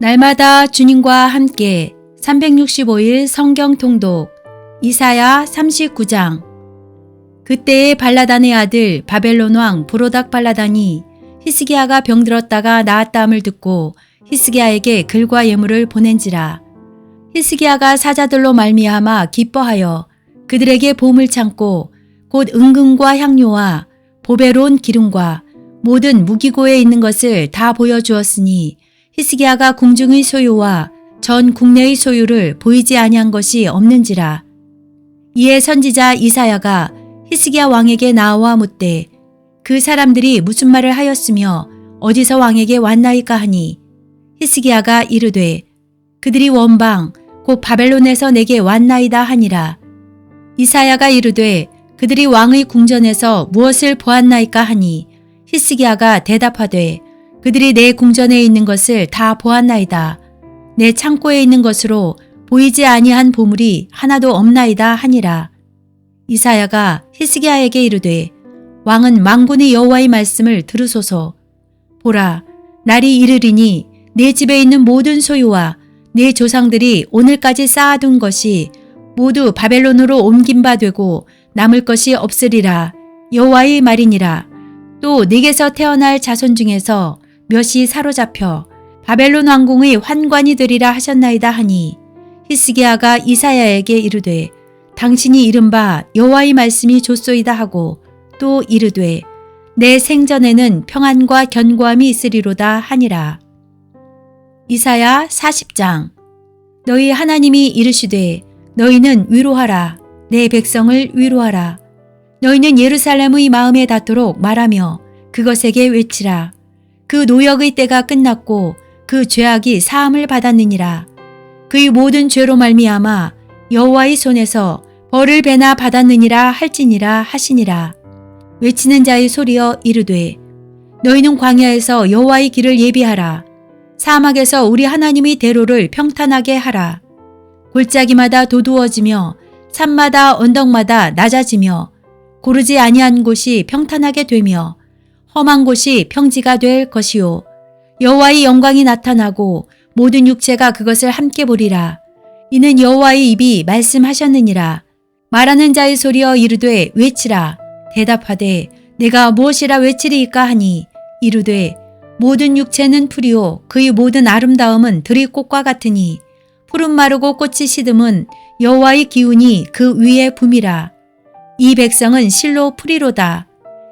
날마다 주님과 함께 365일 성경 통독 이사야 39장. 그때의 발라단의 아들 바벨론 왕 브로닥 발라단이 히스기야가 병들었다가 나았다함을 듣고 히스기야에게 글과 예물을 보낸지라. 히스기야가 사자들로 말미암아 기뻐하여 그들에게 보물 참고 곧 은금과 향료와 보배로운 기름과 모든 무기고에 있는 것을 다 보여주었으니 히스기야가 궁중의 소유와 전 국내의 소유를 보이지 아니한 것이 없는지라. 이에 선지자 이사야가 히스기야 왕에게 나와 묻되 그 사람들이 무슨 말을 하였으며 어디서 왕에게 왔나이까 하니 히스기야가 이르되 그들이 원방 곧 바벨론에서 내게 왔나이다 하니라. 이사야가 이르되 그들이 왕의 궁전에서 무엇을 보았나이까 하니 히스기야가 대답하되 그들이 내 궁전에 있는 것을 다 보았나이다. 내 창고에 있는 것으로 보이지 아니한 보물이 하나도 없나이다 하니라. 이사야가 히스기야에게 이르되 왕은 망군의 여호와의 말씀을 들으소서. 보라, 날이 이르리니 내 집에 있는 모든 소유와 내 조상들이 오늘까지 쌓아둔 것이 모두 바벨론으로 옮긴 바 되고 남을 것이 없으리라. 여호와의 말이니라. 또 내게서 태어날 자손 중에서 몇이 사로잡혀 바벨론 왕궁의 환관이 되리라 하셨나이다 하니 히스기야가 이사야에게 이르되 당신이 이른바 여호와의 말씀이 좋소이다 하고 또 이르되 내 생전에는 평안과 견고함이 있으리로다 하니라. 이사야 40장. 너희 하나님이 이르시되 너희는 위로하라. 내 백성을 위로하라. 너희는 예루살렘의 마음에 닿도록 말하며 그것에게 외치라 그 노역의 때가 끝났고 그 죄악이 사함을 받았느니라. 그의 모든 죄로 말미암아 여호와의 손에서 벌을 배나 받았느니라 할지니라 하시니라. 외치는 자의 소리여 이르되 너희는 광야에서 여호와의 길을 예비하라. 사막에서 우리 하나님의 대로를 평탄하게 하라. 골짜기마다 도두어지며 산마다 언덕마다 낮아지며 고르지 아니한 곳이 평탄하게 되며 험한 곳이 평지가 될 것이요. 여호와의 영광이 나타나고 모든 육체가 그것을 함께 보리라. 이는 여호와의 입이 말씀하셨느니라. 말하는 자의 소리여 이르되 외치라. 대답하되 내가 무엇이라 외치리이까 하니 이르되 모든 육체는 풀이요 그의 모든 아름다움은 들이꽃과 같으니 푸른 마르고 꽃이 시듬은 여호와의 기운이 그 위에 붐이라. 이 백성은 실로 풀이로다.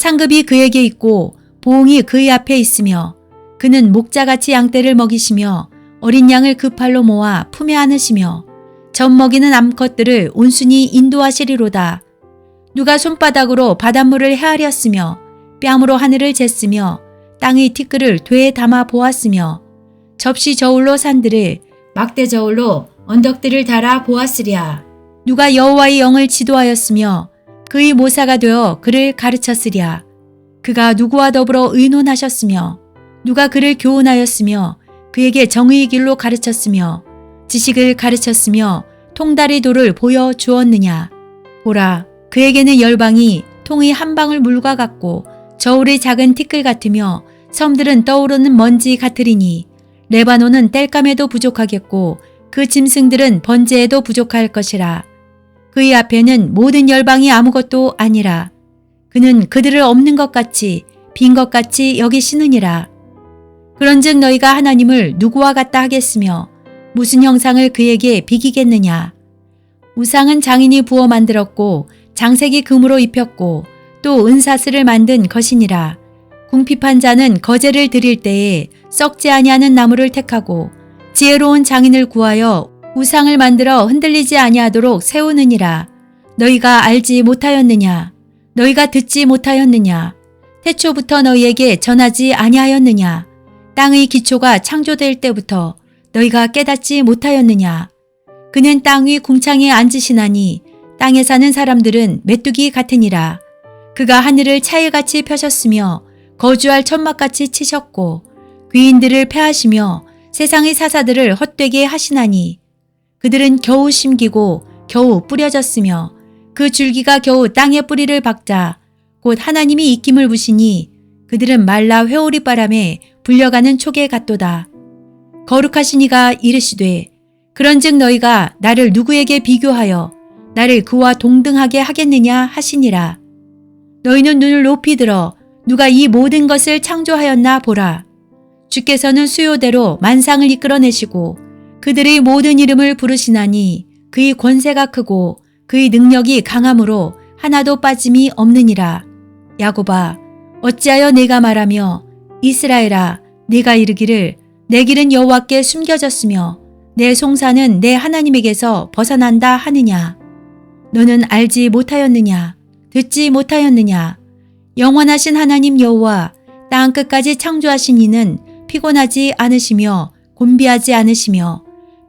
상급이 그에게 있고 보응이 그의 앞에 있으며 그는 목자같이 양떼를 먹이시며 어린 양을 그 팔로 모아 품에 안으시며 젖 먹이는 암컷들을 온순히 인도하시리로다. 누가 손바닥으로 바닷물을 헤아렸으며 뺨으로 하늘을 쟀으며 땅의 티끌을 되에 담아 보았으며 접시 저울로 산들을 막대 저울로 언덕들을 달아 보았으랴. 누가 여호와의 영을 지도하였으며 그의 모사가 되어 그를 가르쳤으랴. 그가 누구와 더불어 의논하셨으며 누가 그를 교훈하였으며 그에게 정의의 길로 가르쳤으며 지식을 가르쳤으며 통다리 돌을 보여 주었느냐. 보라, 그에게는 열방이 통의 한 방울 물과 같고 저울의 작은 티끌 같으며 섬들은 떠오르는 먼지 같으리니 레바논은 땔감에도 부족하겠고 그 짐승들은 번제에도 부족할 것이라. 그의 앞에는 모든 열방이 아무것도 아니라. 그는 그들을 없는 것 같이 빈 것 같이 여기시느니라. 그런즉 너희가 하나님을 누구와 같다 하겠으며 무슨 형상을 그에게 비기겠느냐. 우상은 장인이 부어 만들었고 장색이 금으로 입혔고 또 은사슬을 만든 것이니라. 궁핍한 자는 거제를 드릴 때에 썩지 아니하는 나무를 택하고 지혜로운 장인을 구하여 우상을 만들어 흔들리지 아니하도록 세우느니라. 너희가 알지 못하였느냐? 너희가 듣지 못하였느냐? 태초부터 너희에게 전하지 아니하였느냐? 땅의 기초가 창조될 때부터 너희가 깨닫지 못하였느냐? 그는 땅 위 궁창에 앉으시나니 땅에 사는 사람들은 메뚜기 같으니라. 그가 하늘을 차일같이 펴셨으며 거주할 천막같이 치셨고 귀인들을 패하시며 세상의 사사들을 헛되게 하시나니 그들은 겨우 심기고 겨우 뿌려졌으며 그 줄기가 겨우 땅에 뿌리를 박자 곧 하나님이 입김을 부시니 그들은 말라 회오리 바람에 불려가는 촉에 같도다. 거룩하신 이가 이르시되 그런즉 너희가 나를 누구에게 비교하여 나를 그와 동등하게 하겠느냐 하시니라. 너희는 눈을 높이 들어 누가 이 모든 것을 창조하였나 보라. 주께서는 수요대로 만상을 이끌어내시고 그들의 모든 이름을 부르시나니 그의 권세가 크고 그의 능력이 강함으로 하나도 빠짐이 없느니라. 야고바 어찌하여 내가 말하며 이스라엘아 내가 이르기를 내 길은 여호와께 숨겨졌으며 내 송사는 내 하나님에게서 벗어난다 하느냐. 너는 알지 못하였느냐. 듣지 못하였느냐. 영원하신 하나님 여호와 땅 끝까지 창조하신 이는 피곤하지 않으시며 곤비하지 않으시며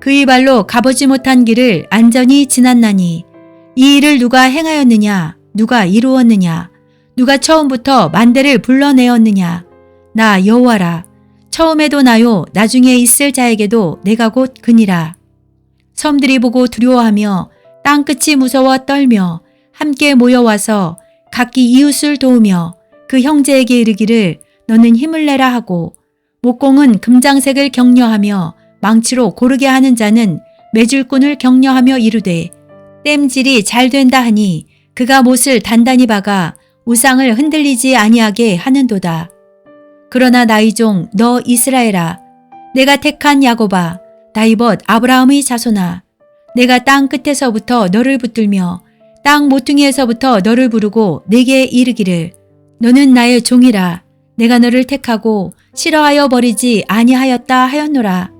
그의 발로 가보지 못한 길을 안전히 지났나니 이 일을 누가 행하였느냐? 누가 이루었느냐? 누가 처음부터 만대를 불러내었느냐? 나 여호와라. 처음에도 나요. 나중에 있을 자에게도 내가 곧 그니라. 섬들이 보고 두려워하며 땅끝이 무서워 떨며 함께 모여와서 각기 이웃을 도우며 그 형제에게 이르기를 너는 힘을 내라 하고 목공은 금장색을 격려하며 망치로 고르게 하는 자는 매줄꾼을 격려하며 이르되 땜질이 잘 된다 하니 그가 못을 단단히 박아 우상을 흔들리지 아니하게 하는도다. 그러나 나의 종너 이스라엘아 내가 택한 야고바 다이벗 아브라함의 자손아 내가 땅 끝에서부터 너를 붙들며 땅 모퉁이에서부터 너를 부르고 내게 이르기를 너는 나의 종이라 내가 너를 택하고 싫어하여 버리지 아니하였다 하였노라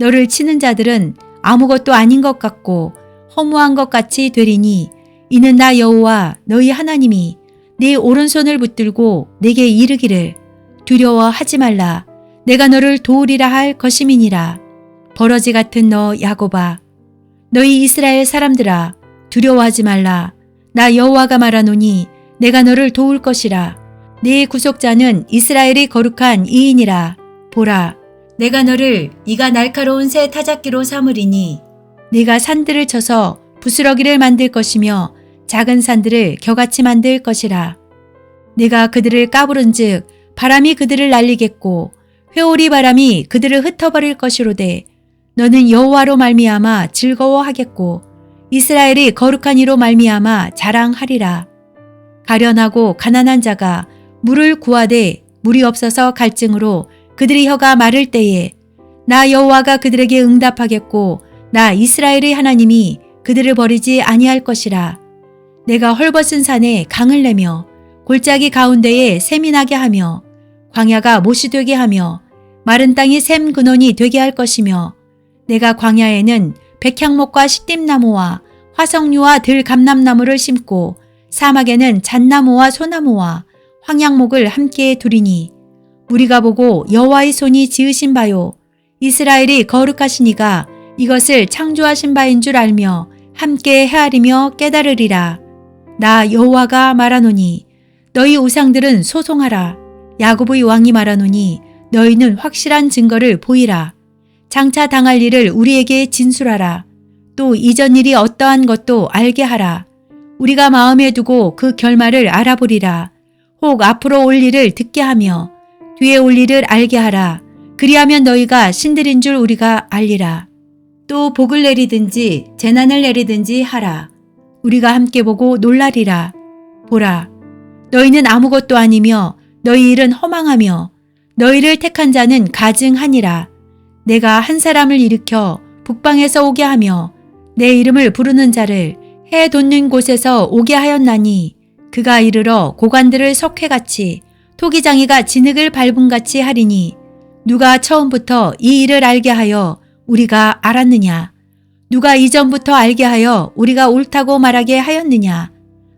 너를 치는 자들은 아무것도 아닌 것 같고 허무한 것 같이 되리니 이는 나 여호와 너희 하나님이 네 오른손을 붙들고 내게 이르기를 두려워하지 말라. 내가 너를 도우리라 할 것임이니라. 버러지 같은 너 야고바 너희 이스라엘 사람들아 두려워하지 말라. 나 여호와가 말하노니 내가 너를 도울 것이라. 네 구속자는 이스라엘이 거룩한 이인이라. 보라 내가 너를 이가 날카로운 새 타작기로 삼으리니 네가 산들을 쳐서 부스러기를 만들 것이며 작은 산들을 겨같이 만들 것이라 내가 그들을 까부른즉 바람이 그들을 날리겠고 회오리 바람이 그들을 흩어버릴 것이로되 너는 여호와로 말미암아 즐거워하겠고 이스라엘이 거룩한 이로 말미암아 자랑하리라. 가련하고 가난한 자가 물을 구하되 물이 없어서 갈증으로 그들의 혀가 마를 때에 나 여호와가 그들에게 응답하겠고 나 이스라엘의 하나님이 그들을 버리지 아니할 것이라. 내가 헐벗은 산에 강을 내며 골짜기 가운데에 샘이 나게 하며 광야가 못이 되게 하며 마른 땅이 샘 근원이 되게 할 것이며 내가 광야에는 백향목과 시띠나무와 화석류와 들감남나무를 심고 사막에는 잣나무와 소나무와 황양목을 함께 두리니 우리가 보고 여호와의 손이 지으신 바요 이스라엘이 거룩하시니가 이것을 창조하신 바인 줄 알며 함께 헤아리며 깨달으리라. 나 여호와가 말하노니 너희 우상들은 소송하라. 야곱의 왕이 말하노니 너희는 확실한 증거를 보이라. 장차 당할 일을 우리에게 진술하라. 또 이전 일이 어떠한 것도 알게 하라. 우리가 마음에 두고 그 결말을 알아보리라. 혹 앞으로 올 일을 듣게 하며 뒤에 올 일을 알게 하라. 그리하면 너희가 신들인 줄 우리가 알리라. 또 복을 내리든지 재난을 내리든지 하라. 우리가 함께 보고 놀라리라. 보라. 너희는 아무것도 아니며 너희 일은 허망하며 너희를 택한 자는 가증하니라. 내가 한 사람을 일으켜 북방에서 오게 하며 내 이름을 부르는 자를 해 돋는 곳에서 오게 하였나니 그가 이르러 고관들을 석회같이 토기장이가 진흙을 밟음같이 하리니 누가 처음부터 이 일을 알게 하여 우리가 알았느냐? 누가 이전부터 알게 하여 우리가 옳다고 말하게 하였느냐?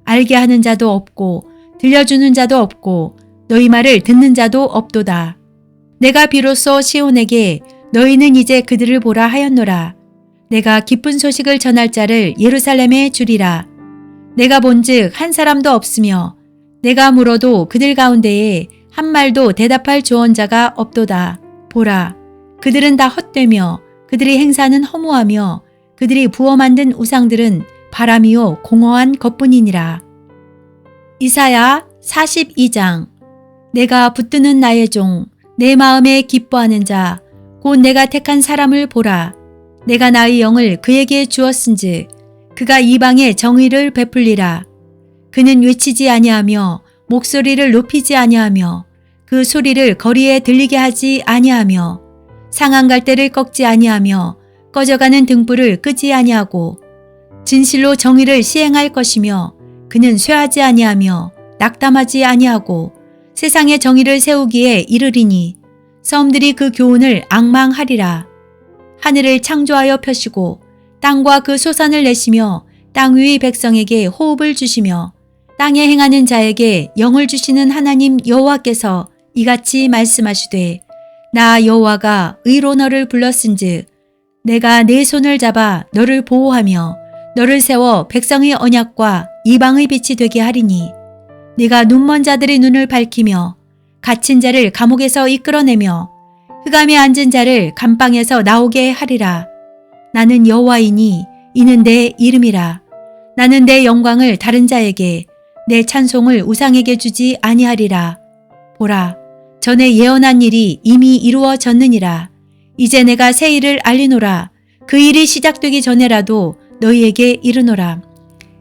알게 하는 자도 없고 들려주는 자도 없고 너희 말을 듣는 자도 없도다. 내가 비로소 시온에게 너희는 이제 그들을 보라 하였노라. 내가 기쁜 소식을 전할 자를 예루살렘에 주리라. 내가 본즉 한 사람도 없으며 내가 물어도 그들 가운데에 한 말도 대답할 조언자가 없도다. 보라, 그들은 다 헛되며 그들의 행사는 허무하며 그들이 부어 만든 우상들은 바람이요 공허한 것뿐이니라. 이사야 42장 내가 붙드는 나의 종, 내 마음에 기뻐하는 자, 곧 내가 택한 사람을 보라. 내가 나의 영을 그에게 주었은즉 그가 이방에 정의를 베풀리라. 그는 외치지 아니하며 목소리를 높이지 아니하며 그 소리를 거리에 들리게 하지 아니하며 상한 갈대를 꺾지 아니하며 꺼져가는 등불을 끄지 아니하고 진실로 정의를 시행할 것이며 그는 쇠하지 아니하며 낙담하지 아니하고 세상의 정의를 세우기에 이르리니 섬들이 그 교훈을 악망하리라. 하늘을 창조하여 펴시고 땅과 그 소산을 내시며 땅 위의 백성에게 호흡을 주시며 땅에 행하는 자에게 영을 주시는 하나님 여호와께서 이같이 말씀하시되 나 여호와가 의로 너를 불렀은즉 내가 내 손을 잡아 너를 보호하며 너를 세워 백성의 언약과 이방의 빛이 되게 하리니 네가 눈먼 자들의 눈을 밝히며 갇힌 자를 감옥에서 이끌어내며 흑암에 앉은 자를 감방에서 나오게 하리라. 나는 여호와이니 이는 내 이름이라. 나는 내 영광을 다른 자에게 내 찬송을 우상에게 주지 아니하리라. 보라, 전에 예언한 일이 이미 이루어졌느니라. 이제 내가 새 일을 알리노라. 그 일이 시작되기 전에라도 너희에게 이르노라.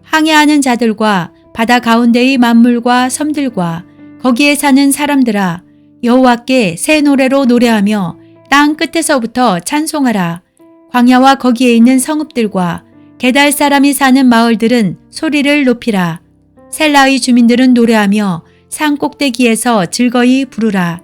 항해하는 자들과 바다 가운데의 만물과 섬들과 거기에 사는 사람들아 여호와께 새 노래로 노래하며 땅 끝에서부터 찬송하라. 광야와 거기에 있는 성읍들과 게달 사람이 사는 마을들은 소리를 높이라. 셀라의 주민들은 노래하며 산 꼭대기에서 즐거이 부르라.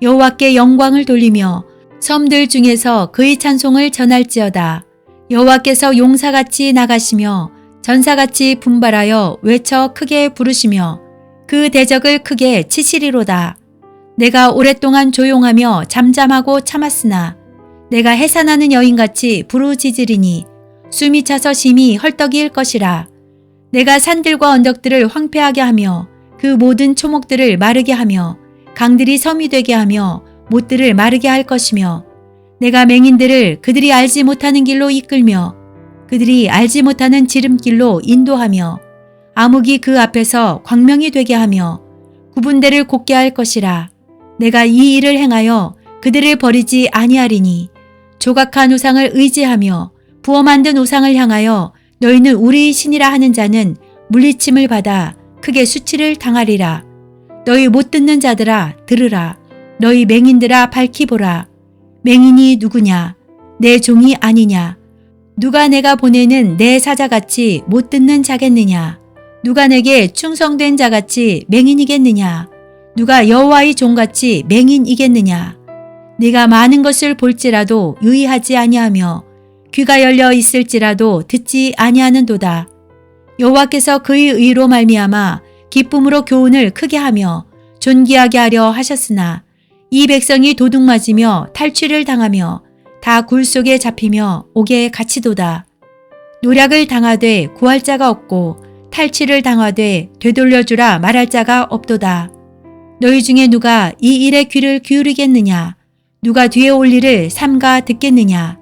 여호와께 영광을 돌리며 섬들 중에서 그의 찬송을 전할지어다. 여호와께서 용사같이 나가시며 전사같이 분발하여 외쳐 크게 부르시며 그 대적을 크게 치시리로다. 내가 오랫동안 조용하며 잠잠하고 참았으나 내가 해산하는 여인같이 부르짖으리니 숨이 차서 심히 헐떡일 것이라. 내가 산들과 언덕들을 황폐하게 하며 그 모든 초목들을 마르게 하며 강들이 섬이 되게 하며 못들을 마르게 할 것이며 내가 맹인들을 그들이 알지 못하는 길로 이끌며 그들이 알지 못하는 지름길로 인도하며 암흑이 그 앞에서 광명이 되게 하며 구분대를 곱게 할 것이라. 내가 이 일을 행하여 그들을 버리지 아니하리니 조각한 우상을 의지하며 부어 만든 우상을 향하여 너희는 우리의 신이라 하는 자는 물리침을 받아 크게 수치를 당하리라. 너희 못 듣는 자들아 들으라. 너희 맹인들아 밝히 보라. 맹인이 누구냐? 내 종이 아니냐? 누가 내가 보내는 내 사자같이 못 듣는 자겠느냐? 누가 내게 충성된 자같이 맹인이겠느냐? 누가 여호와의 종같이 맹인이겠느냐? 네가 많은 것을 볼지라도 유의하지 아니하며 귀가 열려 있을지라도 듣지 아니하는도다. 여호와께서 그의 의로 말미암아 기쁨으로 교훈을 크게 하며 존귀하게 하려 하셨으나 이 백성이 도둑 맞으며 탈취를 당하며 다 굴 속에 잡히며 옥에 갇히도다. 노략을 당하되 구할 자가 없고 탈취를 당하되 되돌려주라 말할 자가 없도다. 너희 중에 누가 이 일에 귀를 기울이겠느냐? 누가 뒤에 올 일을 삼가 듣겠느냐?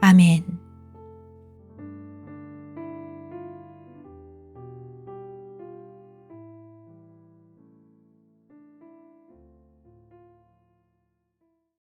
아멘.